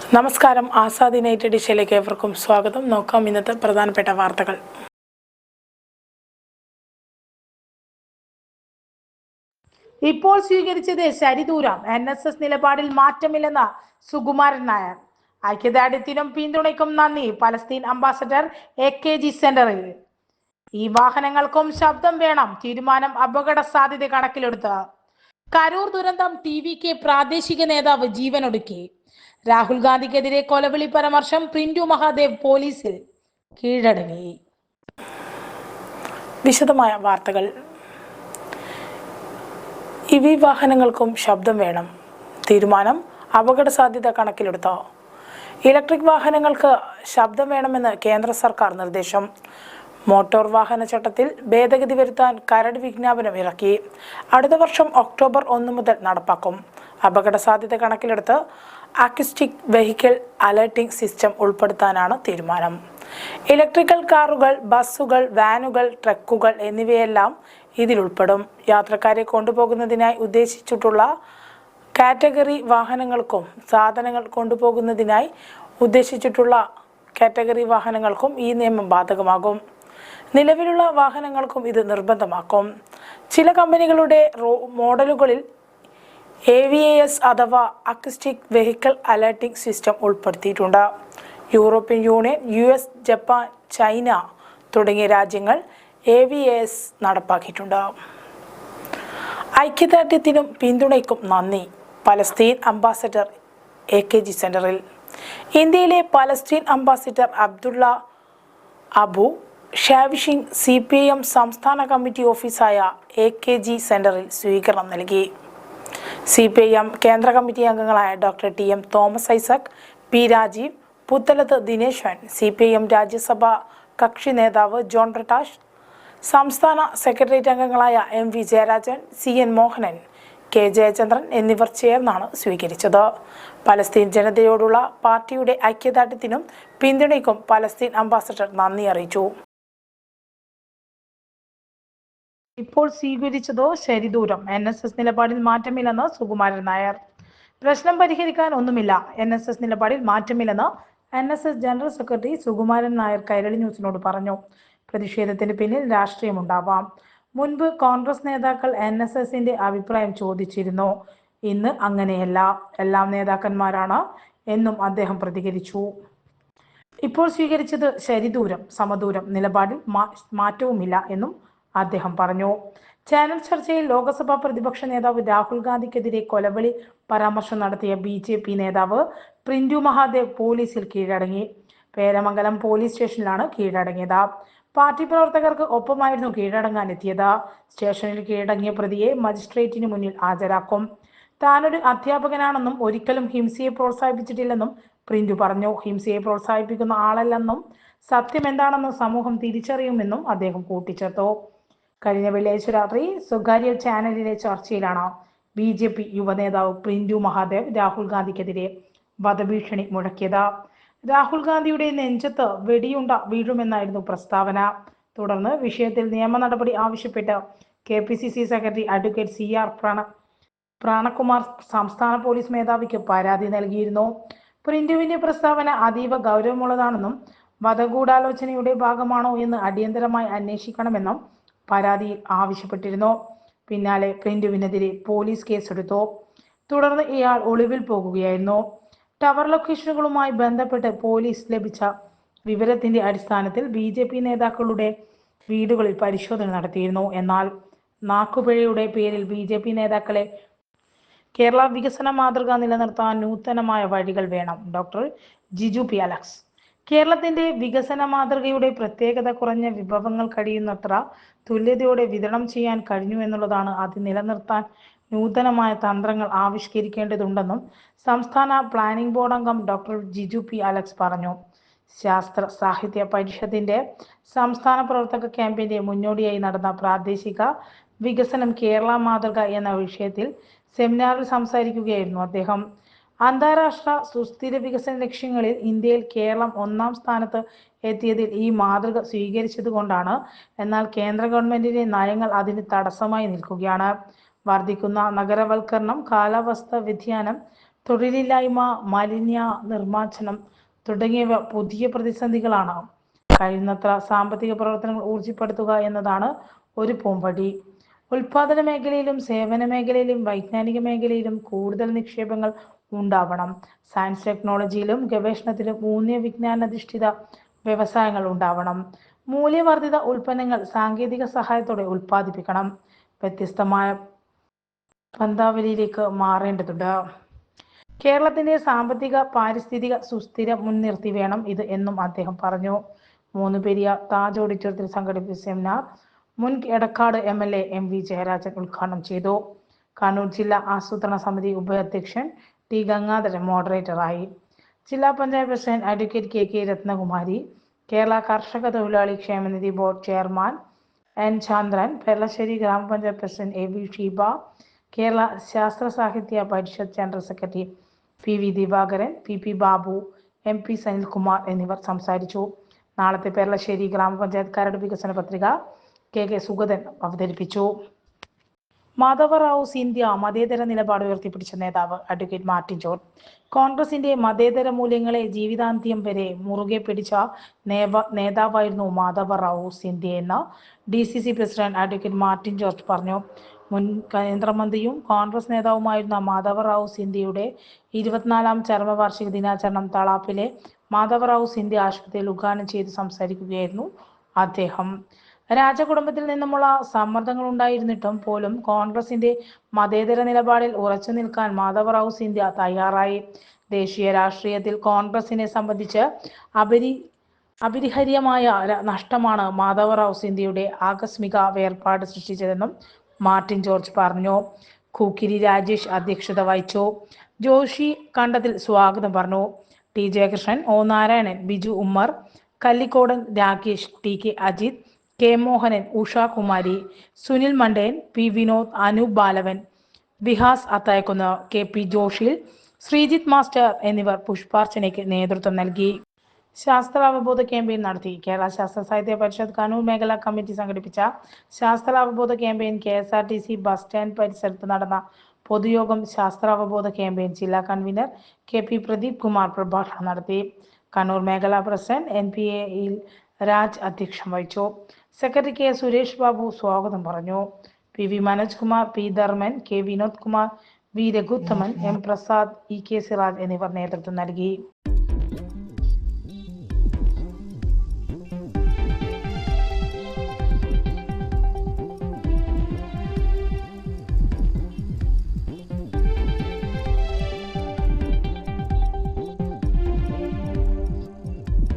നമസ്കാരം. ആസാദ് യുണൈറ്റഡ് എഡിഷയിലേക്ക് ഏവർക്കും സ്വാഗതം. നോക്കാം ഇന്നത്തെ പ്രധാനപ്പെട്ട വാർത്തകൾ. ഇപ്പോൾ സ്വീകരിച്ചത് ശരിദൂരം എൻ എസ് എസ് നിലപാടിൽ മാറ്റമില്ലെന്ന സുകുമാരൻ നായർ. ഐക്യദാർഢ്യത്തിനും പിന്തുണയ്ക്കും നന്ദി Palestine ambassador A K G സെന്ററിൽ. ഈ വാഹനങ്ങൾക്കും ശബ്ദം വേണം തീരുമാനം അപകട സാധ്യത കണക്കിലെടുത്ത്. കരൂർ ദുരന്തം ടി വിക്ക് പ്രാദേശിക നേതാവ് ജീവനൊടുക്കി. രാഹുൽ ഗാന്ധിക്കെതിരെ കൊലവിളി പരാമർശം പ്രിന്റു മഹാദേവ് പോലീസിൽ കീഴടങ്ങി. വിശദമായ വാർത്തകൾ. ഇവി വാഹനങ്ങൾക്കും ശബ്ദം വേണം. തീരുമാനം അപകട സാധ്യത കണക്കിലെടുത്തോ. ഇലക്ട്രിക് വാഹനങ്ങൾക്ക് ശബ്ദം വേണമെന്ന് കേന്ദ്ര സർക്കാർ നിർദ്ദേശം. മോട്ടോർ വാഹന ചട്ടത്തിൽ ഭേദഗതി വരുത്താൻ കരട് വിജ്ഞാപനം ഇറക്കി. അടുത്ത വർഷം ഒക്ടോബർ ഒന്ന് മുതൽ നടപ്പാക്കും. അപകട സാധ്യത കണക്കിലെടുത്ത് അക്യുസ്റ്റിക് വെഹിക്കിൾ അലർട്ടിംഗ് സിസ്റ്റം ഉൾപ്പെടുത്താനാണ് തീരുമാനം. ഇലക്ട്രിക്കൽ കാറുകൾ ബസ്സുകൾ വാനുകൾ ട്രക്കുകൾ എന്നിവയെല്ലാം ഇതിലുൾപ്പെടും യാത്രക്കാരെ കൊണ്ടുപോകുന്നതിനായി ഉദ്ദേശിച്ചിട്ടുള്ള കാറ്റഗറി വാഹനങ്ങൾക്കും സാധനങ്ങൾ കൊണ്ടുപോകുന്നതിനായി ഉദ്ദേശിച്ചിട്ടുള്ള കാറ്റഗറി വാഹനങ്ങൾക്കും ഈ നിയമം ബാധകമാകും. നിലവിലുള്ള വാഹനങ്ങൾക്കും ഇത് നിർബന്ധമാക്കും. ചില കമ്പനികളുടെ മോഡലുകളിൽ എ വി എ എസ് അഥവാ അക്സ്റ്റിക് വെഹിക്കിൾ അലേർട്ടിംഗ് സിസ്റ്റം ഉൾപ്പെടുത്തിയിട്ടുണ്ട്. European Union U S Japan China തുടങ്ങിയ രാജ്യങ്ങൾ എ വി എ എസ് നടപ്പാക്കിയിട്ടുണ്ട്. ഐക്യദാർഢ്യത്തിനും പിന്തുണയ്ക്കും നന്ദി. Palestine ambassador A K G സെന്ററിൽ. ഇന്ത്യയിലെ പലസ്തീൻ അംബാസിഡർ അബ്ദുള്ള അബു ഷാവിഷിംഗ് സി പി എം സംസ്ഥാന കമ്മിറ്റി ഓഫീസായ എ കെ ജി സെന്ററിൽ സ്വീകരണം നൽകി. സി പി ഐ എം കേന്ദ്ര കമ്മിറ്റി അംഗങ്ങളായ doctor T M Thomas Isaac P Rajeev Puthalath Dineshan C P I M Rajya കക്ഷി നേതാവ് ജോൺ പ്രകാശ് സംസ്ഥാന സെക്രട്ടേറിയറ്റ് അംഗങ്ങളായ M V Jayarajan C N Mohanan K Jayachandran എന്നിവർ ചേർന്നാണ് സ്വീകരിച്ചത്. പലസ്തീൻ ജനതയോടുള്ള പാർട്ടിയുടെ ഐക്യദാർഢ്യത്തിനും പിന്തുണയ്ക്കും പലസ്തീൻ അംബാസഡർ നന്ദി അറിയിച്ചു. ഇപ്പോൾ സ്വീകരിച്ചതോ ശരിദൂരം. എൻ എസ് എസ് നിലപാടിൽ മാറ്റമില്ലെന്ന് സുകുമാരൻ നായർ. പ്രശ്നം പരിഹരിക്കാൻ ഒന്നുമില്ല. എൻ എസ് എസ് നിലപാടിൽ മാറ്റമില്ലെന്ന് N S S general secretary Sukumaran Nair Kairali ന്യൂസിനോട് പറഞ്ഞു. പ്രതിഷേധത്തിന് പിന്നിൽ രാഷ്ട്രീയമുണ്ടാവാം. മുൻപ് കോൺഗ്രസ് നേതാക്കൾ എൻ എസ് എസിന്റെ അഭിപ്രായം ചോദിച്ചിരുന്നു. ഇന്ന് അങ്ങനെയല്ല. എല്ലാം നേതാക്കന്മാരാണ് എന്നും അദ്ദേഹം പ്രതികരിച്ചു. ഇപ്പോൾ സ്വീകരിച്ചത് ശരിദൂരം സമദൂരം. നിലപാടിൽ മാറ്റവുമില്ല എന്നും അദ്ദേഹം പറഞ്ഞു. ചാനൽ ചർച്ചയിൽ ലോക്സഭാ പ്രതിപക്ഷ നേതാവ് രാഹുൽ ഗാന്ധിക്കെതിരെ കൊലവിളി പരാമർശം നടത്തിയ ബി ജെ പി നേതാവ് പ്രിന്റു മഹാദേവ് പോലീസിൽ കീഴടങ്ങി. പേരമംഗലം പോലീസ് സ്റ്റേഷനിലാണ് കീഴടങ്ങിയത്. പാർട്ടി പ്രവർത്തകർക്ക് ഒപ്പമായിരുന്നു കീഴടങ്ങാൻ എത്തിയത് സ്റ്റേഷനിൽ കീഴടങ്ങിയ പ്രതിയെ മജിസ്ട്രേറ്റിന് മുന്നിൽ ഹാജരാക്കും. താനൊരു അധ്യാപകനാണെന്നും ഒരിക്കലും ഹിംസയെ പ്രോത്സാഹിപ്പിച്ചിട്ടില്ലെന്നും പ്രിന്റു പറഞ്ഞു. ഹിംസയെ പ്രോത്സാഹിപ്പിക്കുന്ന ആളല്ലെന്നും സത്യം എന്താണെന്നും സമൂഹം തിരിച്ചറിയുമെന്നും അദ്ദേഹം കൂട്ടിച്ചേർത്തു. കഴിഞ്ഞ വെള്ളിയാഴ്ച രാത്രി സ്വകാര്യ ചാനലിലെ ചർച്ചയിലാണ് ബി ജെ പി യുവനേതാവ് പ്രിന്റു മഹാദേവ് രാഹുൽ ഗാന്ധിക്കെതിരെ വധഭീഷണി മുഴക്കിയത്. രാഹുൽ ഗാന്ധിയുടെ നെഞ്ചത്ത് വെടിയുണ്ട വീഴുമെന്നായിരുന്നു പ്രസ്താവന. തുടർന്ന് വിഷയത്തിൽ നിയമ നടപടി ആവശ്യപ്പെട്ട് K P C C secretary advocate C R Prana Pranakumar സംസ്ഥാന പോലീസ് മേധാവിക്ക് പരാതി നൽകിയിരുന്നു. പ്രിന്റുവിന്റെ പ്രസ്താവന അതീവ ഗൗരവമുള്ളതാണെന്നും വധഗൂഢാലോചനയുടെ ഭാഗമാണോ എന്ന് അടിയന്തരമായി അന്വേഷിക്കണമെന്നും പരാതിയിൽ ആവശ്യപ്പെട്ടിരുന്നു. പിന്നാലെ പ്രിന്റുവിനെതിരെ പോലീസ് കേസെടുത്തു. തുടർന്ന് ഇയാൾ ഒളിവിൽ പോകുകയായിരുന്നു. ടവർ ലൊക്കേഷനുകളുമായി ബന്ധപ്പെട്ട് പോലീസ് ലഭിച്ച വിവരത്തിന്റെ അടിസ്ഥാനത്തിൽ ബി ജെ പി നേതാക്കളുടെ വീടുകളിൽ പരിശോധന നടത്തിയിരുന്നു. എന്നാൽ നാക്കുപിഴയുടെ പേരിൽ ബി ജെ പി നേതാക്കളെ കേരള വികസന മാതൃക നിലനിർത്താൻ നൂതനമായ വഴികൾ വേണം. ഡോക്ടർ ജിജു പി അലക്സ് കേരളത്തിന്റെ വികസന മാതൃകയുടെ പ്രത്യേകത കുറഞ്ഞ വിഭവങ്ങൾ കഴിയുന്നത്ര തുല്യതയോടെ വിതരണം ചെയ്യാൻ കഴിഞ്ഞു എന്നുള്ളതാണ് അത് നിലനിർത്താൻ നൂതനമായ തന്ത്രങ്ങൾ ആവിഷ്കരിക്കേണ്ടതുണ്ടെന്നും സംസ്ഥാന പ്ലാനിംഗ് ബോർഡ് അംഗം ഡോക്ടർ ജിജു പി അലക്സ് പറഞ്ഞു. ശാസ്ത്ര സാഹിത്യ പരിഷത്തിന്റെ സംസ്ഥാന പ്രവർത്തക ക്യാമ്പയിന്റെ മുന്നോടിയായി നടന്ന പ്രാദേശിക വികസനം കേരള മാതൃക എന്ന വിഷയത്തിൽ സെമിനാറിൽ സംസാരിക്കുകയായിരുന്നു അദ്ദേഹം. അന്താരാഷ്ട്ര സുസ്ഥിര വികസന ലക്ഷ്യങ്ങളിൽ ഇന്ത്യയിൽ കേരളം ഒന്നാം സ്ഥാനത്ത് എത്തിയതിൽ ഈ മാതൃക സ്വീകരിച്ചത് കൊണ്ടാണ് എന്നാൽ കേന്ദ്ര ഗവൺമെന്റിന്റെ നയങ്ങൾ അതിന് തടസ്സമായി നിൽക്കുകയാണ്. വർദ്ധിക്കുന്ന നഗരവൽക്കരണം കാലാവസ്ഥ വ്യതിയാനം തൊഴിലില്ലായ്മ മാലിന്യ നിർമ്മാർജനം തുടങ്ങിയവ പുതിയ പ്രതിസന്ധികളാണ്. കഴിയുന്നത്ര സാമ്പത്തിക പ്രവർത്തനങ്ങൾ ഊർജിപ്പെടുത്തുക എന്നതാണ് ഒരു പൂമ്പടി. ഉൽപാദന മേഖലയിലും സേവന മേഖലയിലും വൈജ്ഞാനിക മേഖലയിലും കൂടുതൽ നിക്ഷേപങ്ങൾ ഉണ്ടാവണം. സയൻസ് ടെക്നോളജിയിലും ഗവേഷണത്തിലും ഊന്നിയ വിജ്ഞാനാധിഷ്ഠിത വ്യവസായങ്ങൾ ഉണ്ടാവണം. മൂല്യവർദ്ധിത ഉൽപ്പന്നങ്ങൾ സാങ്കേതിക സഹായത്തോടെ ഉൽപ്പാദിപ്പിക്കണം. വ്യത്യസ്തമായ പന്താവലിയിലേക്ക് മാറേണ്ടതുണ്ട്. കേരളത്തിന്റെ സാമ്പത്തിക പാരിസ്ഥിതിക സുസ്ഥിര മുൻനിർത്തി വേണം ഇത് എന്നും അദ്ദേഹം പറഞ്ഞു. മൂന്ന് പെരിയ താജ് ഓഡിറ്റോറിയത്തിൽ സംഘടിപ്പിച്ച സെമിനാർ മുൻ Edakkad M L A M V Jayarajan ഉദ്ഘാടനം ചെയ്തു. കണ്ണൂർ ജില്ലാ ആസൂത്രണ സമിതി ഉപാധ്യക്ഷൻ ടി ഗംഗാധരൻ മോഡറേറ്ററായി ജില്ലാ panchayat president advocate K K Ratnakumari Kerala കർഷക തൊഴിലാളി ക്ഷേമനിധി board chairman N Chandran Peralassery ഗ്രാമപഞ്ചായത്ത് president A V Sheeba Kerala Sasthra Sahithya Parishad general secretary P V Divakaran P P Babu M P Sanilkumar എന്നിവർ സംസാരിച്ചു. നാളത്തെ പെരളശ്ശേരി ഗ്രാമപഞ്ചായത്ത് കരട് വികസന പത്രിക കെ കെ സുഗതൻ അവതരിപ്പിച്ചു. മാധവറാവു സിന്ധ്യ മതേതര നിലപാട് ഉയർത്തിപ്പിടിച്ച നേതാവ് അഡ്വക്കേറ്റ് മാർട്ടിൻ ജോർജ് കോൺഗ്രസിന്റെ മതേതര മൂല്യങ്ങളെ ജീവിതാന്ത്യം വരെ മുറുകെ പിടിച്ച നേവ നേതാവായിരുന്നു മാധവറാവു സിന്ധ്യ എന്ന് D C C president advocate Martin George പറഞ്ഞു. മുൻ കേന്ദ്രമന്ത്രിയും കോൺഗ്രസ് നേതാവുമായിരുന്ന മാധവറാവു സിന്ധ്യയുടെ ഇരുപത്തിനാലാം ചരമവാർഷിക ദിനാചരണം തളാപ്പിലെ മാധവറാവു സിന്ധ്യ ആശുപത്രിയിൽ ഉദ്ഘാടനം ചെയ്ത് സംസാരിക്കുകയായിരുന്നു അദ്ദേഹം. രാജകുടുംബത്തിൽ നിന്നുമുള്ള സമ്മർദ്ദങ്ങൾ ഉണ്ടായിരുന്നിട്ടും പോലും കോൺഗ്രസിന്റെ മതേതര നിലപാടിൽ ഉറച്ചു നിൽക്കാൻ മാധവറാവു സിന്ധ്യ തയ്യാറായി. ദേശീയ രാഷ്ട്രീയത്തിൽ കോൺഗ്രസിനെ സംബന്ധിച്ച് അപരി അപരിഹര്യമായ നഷ്ടമാണ് മാധവറാവു സിന്ധ്യയുടെ ആകസ്മിക വേർപാട് സൃഷ്ടിച്ചതെന്നും മാർട്ടിൻ ജോർജ് പറഞ്ഞു. കൂക്കിരി രാജേഷ് അധ്യക്ഷത വഹിച്ചു. ജോഷി കണ്ടത്തിൽ സ്വാഗതം പറഞ്ഞു. T Jayakrishnan O Narayanan Biju Ummer Kallikodan Rakesh T K Ajith K Mohanan Ushakumari Sunil Mandayan P Vinod Anoop Balavan Vihas Athayakunnu K P Joshil Sreejith master എന്നിവർ പുഷ്പാർച്ചനയ്ക്ക് നേതൃത്വം നൽകി. ശാസ്ത്രാവബോധ ക്യാമ്പയിൻ നടത്തി കേരള ശാസ്ത്ര സാഹിത്യ പരിഷത്ത് കണ്ണൂർ മേഖലാ കമ്മിറ്റി സംഘടിപ്പിച്ച ശാസ്ത്രാവബോധ campaign K S R T C bus stand പരിസരത്ത് നടന്ന പൊതുയോഗം ശാസ്ത്രാവബോധ ക്യാമ്പയിൻ ജില്ലാ convener K P Pradeep Kumar പ്രഭാഷണം നടത്തി. കണ്ണൂർ മേഖലാ പ്രസിഡന്റ് എൻ പി എയിൽ രാജ് അധ്യക്ഷം വഹിച്ചു. സെക്രട്ടറി കെ സുരേഷ് ബാബു സ്വാഗതം പറഞ്ഞു. P V Manoj Kumar P Dharman K Vinod Kumar V Raghuthaman M Prasad E K Siraj എന്നിവർ നേതൃത്വം നൽകി.